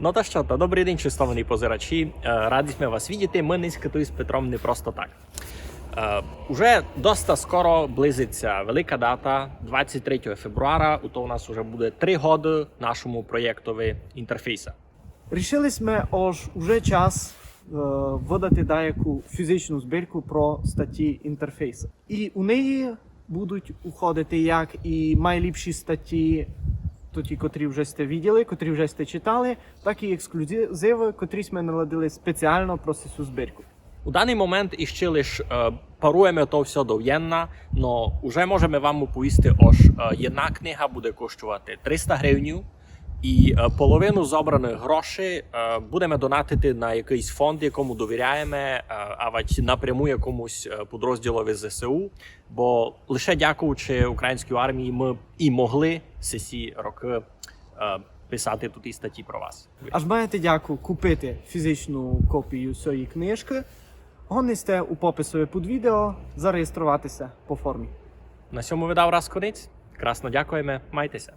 Ну та що, та добрий день, шестовані позирачі. Е, Раді ми вас видіти. Ми низько з Петром не просто так. Е, Уже доста скоро близиться велика дата, 23 февруара. У то у нас вже буде три роки нашому проєктові інтерфейса. Рішили ми ож уже час е, видати деяку фізичну збірку про статті інтерфейсу. І у неї будуть уходити як і найліпші статті, то ті, котрі вже сте виділи, котрі вже сте читали, так і ексклюзиви, котрі ми наладили спеціально про цю збірку. У даний момент іще лиш е, паруємо то все до В'єнна, но вже можемо вам оповісти, ож е, jedna книга буде коштувати 300 гривень, і е, половину зобраних грошей е, будемо донатити на якийсь фонд, якому довіряємо, е, а напряму якомусь підрозділові ЗСУ. Бо лише дякуючи українській армії, ми і могли всі роки писати тут і статті про вас. Аж маєте дяку купити фізичну копію цієї книжки. Гонисте у попису під відео зареєструватися по формі. На цьому видав раз конець. Красно дякуємо. Майтеся.